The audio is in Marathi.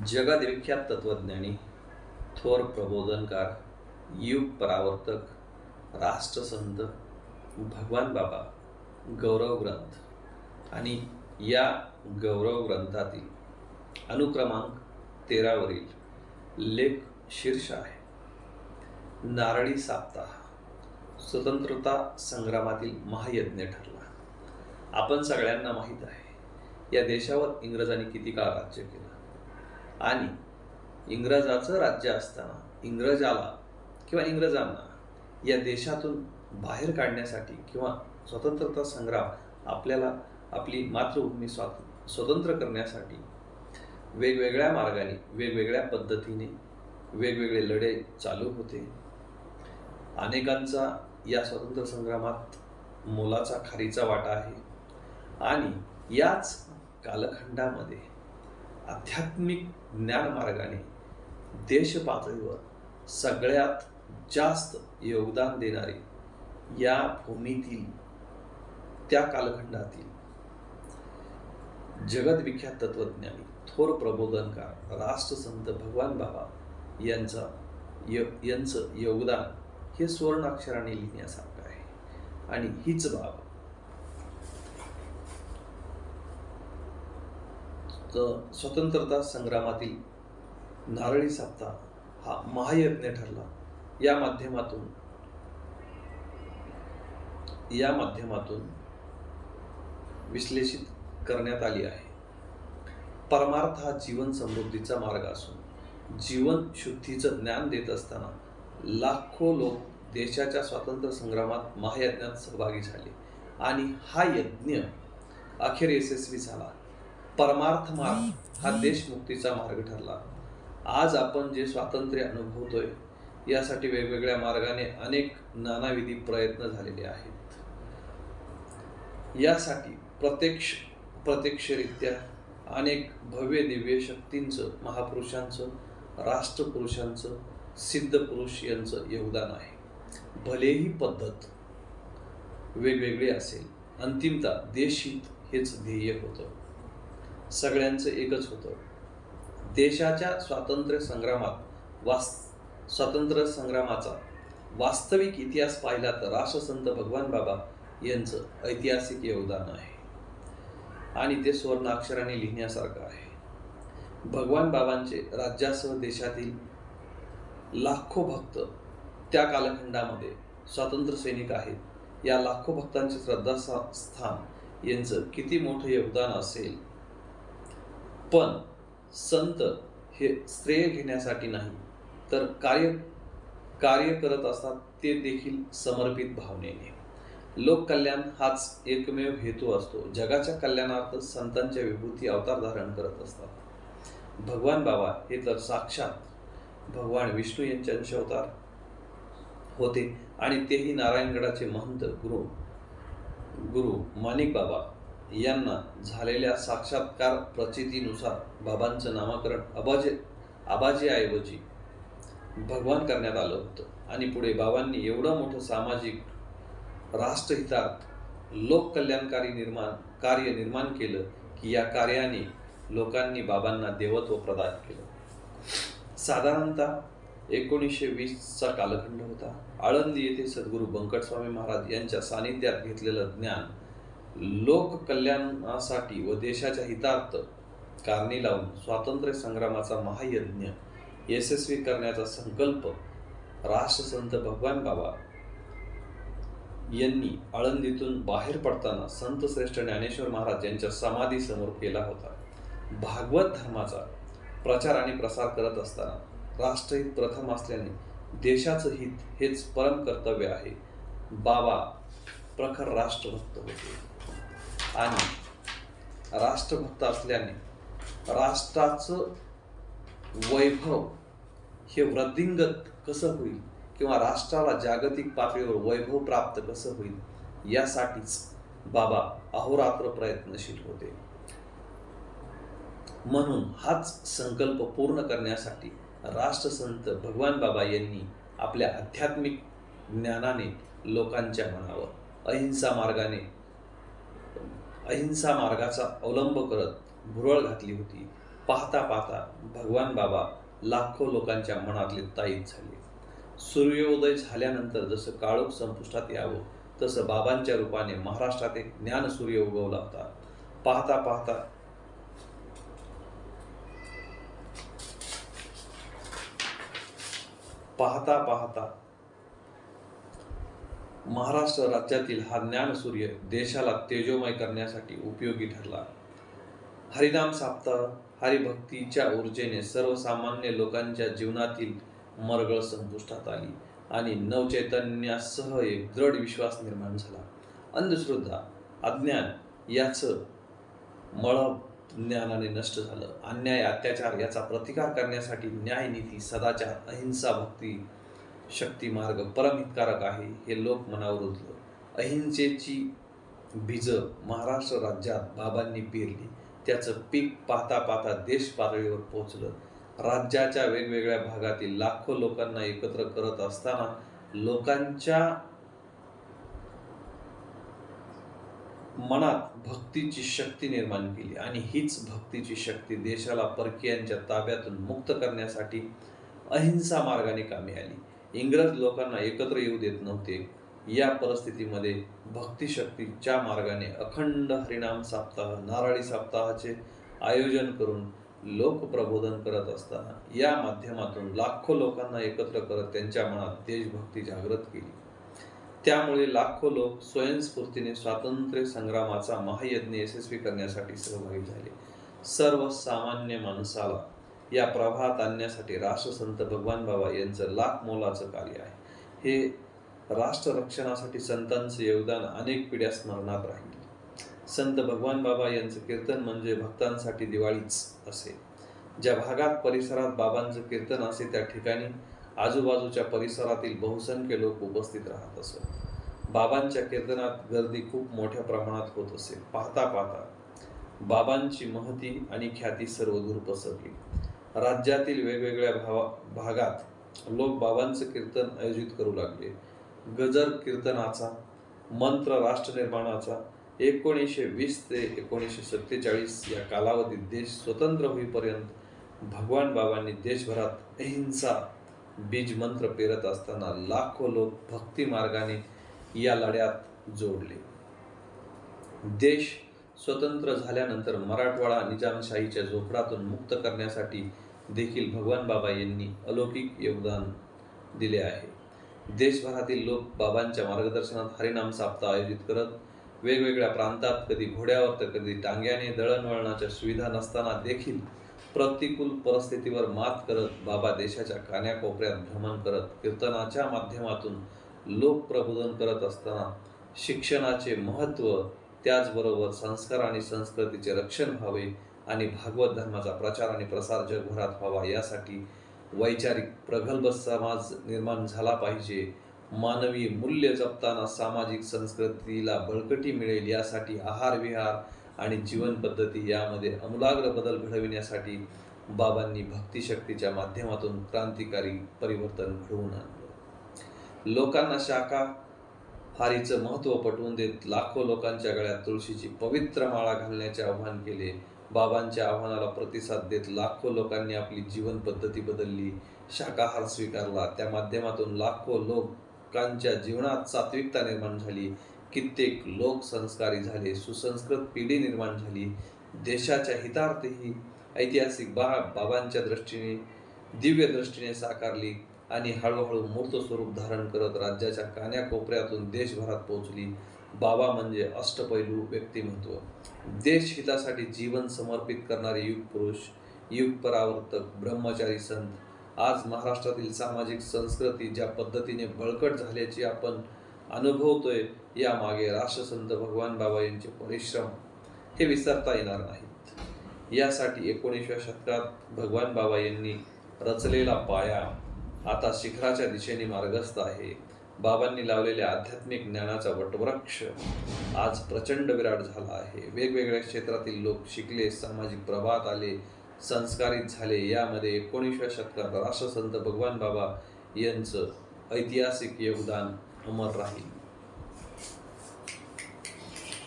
जगदविख्यात तत्वज्ञानी थोर प्रबोधनकार युग परावर्तक राष्ट्रसंत भगवान बाबा गौरव ग्रंथ आणि या गौरव ग्रंथातील अनुक्रमांक तेरावरील लेख शीर्ष आहे. नारळी साप्ताह स्वतंत्रता संग्रामातील महायज्ञ ठरला. आपण सगळ्यांना माहीत आहे या देशावर इंग्रजांनी किती काळ राज्य केलं? आणि इंग्रजाचं राज्य असताना इंग्रजाला किंवा इंग्रजांना या देशातून बाहेर काढण्यासाठी किंवा स्वतंत्रता संग्राम आपल्याला आपली मातृभूमी स्वात स्वतंत्र करण्यासाठी वेगवेगळ्या मार्गाने वेगवेगळ्या पद्धतीने वेगवेगळे लढे चालू होते. अनेकांचा या स्वातंत्र्य संग्रामात मोलाचा खारीचा वाटा आहे. आणि याच कालखंडामध्ये आध्यात्मिक ज्ञान मार्गाने देश पातळीवर सगळ्यात जास्त योगदान देणारे या भूमीतील त्या कालखंडातील जगदविख्यात तत्वज्ञानी थोर प्रबोधनकार राष्ट्रसंत भगवान बाबा यांचा य यांचं योगदान हे सुवर्णाक्षराने लिहिण्यासारखं आहे. आणि हीच बाब तर स्वतंत्रता संग्रामातील नारळी सप्ताह हा महायज्ञ ठरला. या माध्यमातून या माध्यमातून विश्लेषित करण्यात आली आहे. परमार्थ हा जीवन समृद्धीचा मार्ग असून जीवन शुद्धीचं ज्ञान देत असताना लाखो लोक देशाच्या स्वातंत्र्य संग्रामात महायज्ञात सहभागी झाले. आणि हा यज्ञ अखेर यशस्वी झाला. परमार्थ मार्ग हा देशमुक्तीचा मार्ग ठरला. आज आपण जे स्वातंत्र्य अनुभवतोय यासाठी वेगवेगळ्या मार्गाने अनेक नानाविधी प्रयत्न झालेले आहेत. यासाठी प्रत्यक्ष प्रत्यक्षरित्या अनेक भव्य दिव्य शक्तींचं महापुरुषांचं राष्ट्रपुरुषांचं सिद्ध पुरुष यांचं योगदान आहे. भलेही पद्धत वेगवेगळी असेल अंतिमता देशहित हेच ध्येय होतं. सगळ्यांचं एकच होतं. देशाच्या स्वातंत्र्य संग्रामात वास स्वातंत्र्य संग्रामाचा वास्तविक इतिहास पाहिला तर राष्ट्रसंत भगवान बाबा यांचं ऐतिहासिक योगदान आहे. आणि ते सुवर्ण अक्षराने लिहिण्यासारखं आहे. भगवान बाबांचे राज्यासह देशातील लाखो भक्त त्या कालखंडामध्ये स्वातंत्र्य सैनिक आहेत. या लाखो भक्तांचे श्रद्धास्थान यांचं किती मोठं योगदान असेल पण संत हे श्रेय घेण्यासाठी नाही तर कार्य कार्य करत असतात ते देखील समर्पित भावनेने. लोककल्याण हाच एकमेव हेतू असतो. जगाच्या कल्याणार्थ संतांच्या विभूती अवतार धारण करत असतात. भगवान बाबा हे तर साक्षात भगवान विष्णू यांचे अंशअवतार होते आणि तेही नारायणगडाचे महंत गुरु गुरु माणिक बाबा यांना झालेल्या साक्षात्कार प्रचितीनुसार बाबांचं नामकरण अबाजे आबाजीऐवजी भगवान करण्यात आलं होतं. आणि पुढे बाबांनी एवढं मोठं सामाजिक राष्ट्रहितात लोककल्याणकारी निर्माण कार्य निर्माण केलं की या कार्याने लोकांनी बाबांना देवत्व प्रदान केलं. साधारणतः एकोणीसशे वीसचा कालखंड होता. आळंदी येथे सद्गुरू बंकटस्वामी महाराज यांच्या सानिध्यात घेतलेलं ज्ञान लोककल्याणासाठी व देशाच्या हितार्थ कारणी लावून स्वातंत्र्य संग्रामाचा महायज्ञ यशस्वी करण्याचा संकल्प राष्ट्रसंत भगवान बाबा यांनी आळंदीतून बाहेर पडताना संत श्रेष्ठ ज्ञानेश्वर महाराज यांच्या समाधी समोर केला होता. भागवत धर्माचा प्रचार आणि प्रसार करत असताना राष्ट्रहित प्रथम असल्याने देशाचं हित हेच परम कर्तव्य आहे. बाबा प्रखर राष्ट्रभक्त होते. आणि राष्ट्रभक्त असल्याने राष्ट्राचं वैभव हे वृद्धिंगत कसं होईल किंवा राष्ट्राला जागतिक पातळीवर वैभव प्राप्त कसं होईल यासाठीच बाबा अहोरात्र प्रयत्नशील होते. म्हणून हाच संकल्प पूर्ण करण्यासाठी राष्ट्रसंत भगवान बाबा यांनी आपल्या आध्यात्मिक ज्ञानाने लोकांच्या मनावर अहिंसा मार्गाने अहिंसा मार्गाचा अवलंब करत भुरळ घातली होती. पाहता पाहता भगवान बाबा लाखो लोकांच्या मनातले ताईत झाले. सूर्योदय झाल्यानंतर जसं काळोख संपुष्टात यावं तसं बाबांच्या रूपाने महाराष्ट्रात एक ज्ञान सूर्य उगवला होता. पाहता पाहता पाहता पाहता महाराष्ट्र राज्यातील हा ज्ञानसूर्य देशाला तेजोमय करण्यासाठी उपयोगी ठरला. हरिनाम साप्ताह हरिभक्तीच्या ऊर्जेने सर्वसामान्य लोकांच्या जीवनातील मरगळ संपुष्टात आली आणि नवचैतन्यासह एक दृढ विश्वास निर्माण झाला. अंधश्रद्धा अज्ञान याचं मळ ज्ञानाने नष्ट झालं. अन्याय अत्याचार याचा प्रतिकार करण्यासाठी न्यायनीती सदाचार अहिंसा भक्ती शक्ती मार्ग परमहितकारक आहे हे लोक मनावर रुजलं अहिंसेची बीज महाराष्ट्र राज्यात बाबांनी पेरली. त्याचं पीक पाहता पाहता देश पातळीवर पोहोचलं. राज्याच्या वेगवेगळ्या भागातील लाखो लोकांना एकत्र करत असताना लोकांच्या मनात भक्तीची शक्ती निर्माण केली आणि हीच भक्तीची शक्ती देशाला परकीयांच्या ताब्यातून मुक्त करण्यासाठी अहिंसा मार्गाने कामी आली. इंग्रज लोकांना एकत्र येऊ देत नव्हते. या परिस्थितीमध्ये भक्तिशक्तीच्या मार्गाने अखंड हरिनाम साप्ताह नारळी साप्ताहाचे आयोजन करून लोकप्रबोधन करत असताना या माध्यमातून लाखो लोकांना एकत्र करत त्यांच्या मनात देशभक्ती जागृत केली. त्यामुळे लाखो लोक स्वयंस्फूर्तीने स्वातंत्र्य संग्रामाचा महायज्ञ यशस्वी करण्यासाठी सहभागी झाले. सर्वसामान्य माणसाला या प्रभात आणण्यासाठी राष्ट्रसंत भगवान बाबा यांचं लाख मोलाचं कार्य आहे. हे राष्ट्र रक्षणासाठी संतांचे योगदान अनेक पिढ्या स्मरणात राहील. संत भगवान बाबा यांचं कीर्तन म्हणजे भक्तांसाठी दिवाळीच असे. ज्या भागात परिसरात बाबांचं कीर्तन असे त्या ठिकाणी आजूबाजूच्या परिसरातील बहुसंख्य लोक उपस्थित राहत असत. बाबांच्या कीर्तनात गर्दी खूप मोठ्या प्रमाणात होत असे. पाहता पाहता बाबांची महती आणि ख्याती सर्वदूर पसरली. राज्यातील वेगवेगळ्या भावा भागात लोक बाबांचं कीर्तन आयोजित करू लागले. गजर कीर्तनाचा मंत्र राष्ट्रनिर्माणाचा एकोणीसशे वीस ते एकोणीसशे सत्तेचाळीस या कालावधीत देश स्वतंत्र होईपर्यंत भगवान बाबांनी देशभरात अहिंसा बीज मंत्र पेरत असताना लाखो लोक भक्ती मार्गाने या लढ्यात जोडले. देश स्वतंत्र झाल्यानंतर मराठवाडा निजामशाहीच्या झोपडातून मुक्त करण्यासाठी देखील भगवान बाबा यांनी अलौकिक योगदान दिले आहे. देशभरातील लोक बाबांच्या मार्गदर्शनात हरिनाम साप्ताह आयोजित करत वेगवेगळ्या प्रांतात कधी घोड्यावर तर कधी टांग्याने दळणवळणाच्या सुविधा नसताना देखील प्रतिकूल परिस्थितीवर मात करत बाबा देशाच्या कान्याकोपऱ्यात भ्रमण करत कीर्तनाच्या माध्यमातून लोकप्रबोधन करत असताना शिक्षणाचे महत्त्व त्याचबरोबर संस्कार आणि संस्कृतीचे रक्षण व्हावे आणि भागवत धर्माचा प्रचार आणि प्रसार जगभरात व्हावा यासाठी वैचारिक प्रगल्भ समाज निर्माण झाला पाहिजे. मानवी मूल्य जपताना सामाजिक संस्कृतीला बळकटी मिळेल यासाठी आहार विहार आणि जीवन पद्धती यामध्ये अमूलाग्र बदल घडविण्यासाठी बाबांनी भक्तिशक्तीच्या माध्यमातून क्रांतिकारी परिवर्तन घडवून आणलं. लोकांना शाखा हारीचं महत्त्व पटवून देत लाखो लोकांच्या गळ्यात तुळशीची पवित्र माळा घालण्याचे आव्हान केले. बाबांच्या आव्हानाला प्रतिसाद देत लाखो लोकांनी आपली जीवन पद्धती बदलली. शाकाहार स्वीकारला. त्या माध्यमातून लाखो लोकांच्या जीवनात सात्विकता निर्माण झाली. कित्येक लोक संस्कारी झाले. सुसंस्कृत पिढी निर्माण झाली. देशाच्या हितार्थही ऐतिहासिक बा बाबांच्या दृष्टीने दिव्य दृष्टीने साकारली. आणि हळूहळू मूर्त स्वरूप धारण करत राज्याच्या कान्याकोपऱ्यातून देशभरात पोहोचली. बाबा म्हणजे अष्टपैलू व्यक्तिमत्व. देश हितासाठी जीवन समर्पित करणारे युग पुरुष युग परावर्तक ब्रह्मचारी संत. आज महाराष्ट्रातील सामाजिक संस्कृती ज्या पद्धतीने बळकट झाल्याची आपण अनुभवतोय यामागे राष्ट्रसंत भगवान बाबा यांचे परिश्रम हे विसरता येणार नाहीत. यासाठी एकोणीसव्या शतकात भगवान बाबा यांनी रचलेला पाया आता शिखराच्या दिशेने मार्गस्थ आहे. बाबांनी लावलेल्या आध्यात्मिक ज्ञानाचा वटवृक्ष आज प्रचंड विराट झाला आहे. वेगवेगळ्या क्षेत्रातील लोक शिकले सामाजिक प्रभात आले संस्कारित झाले. यामध्ये एकोणीसव्या शतकात राष्ट्रसंत भगवान बाबा यांचं ऐतिहासिक योगदान अमर राहील.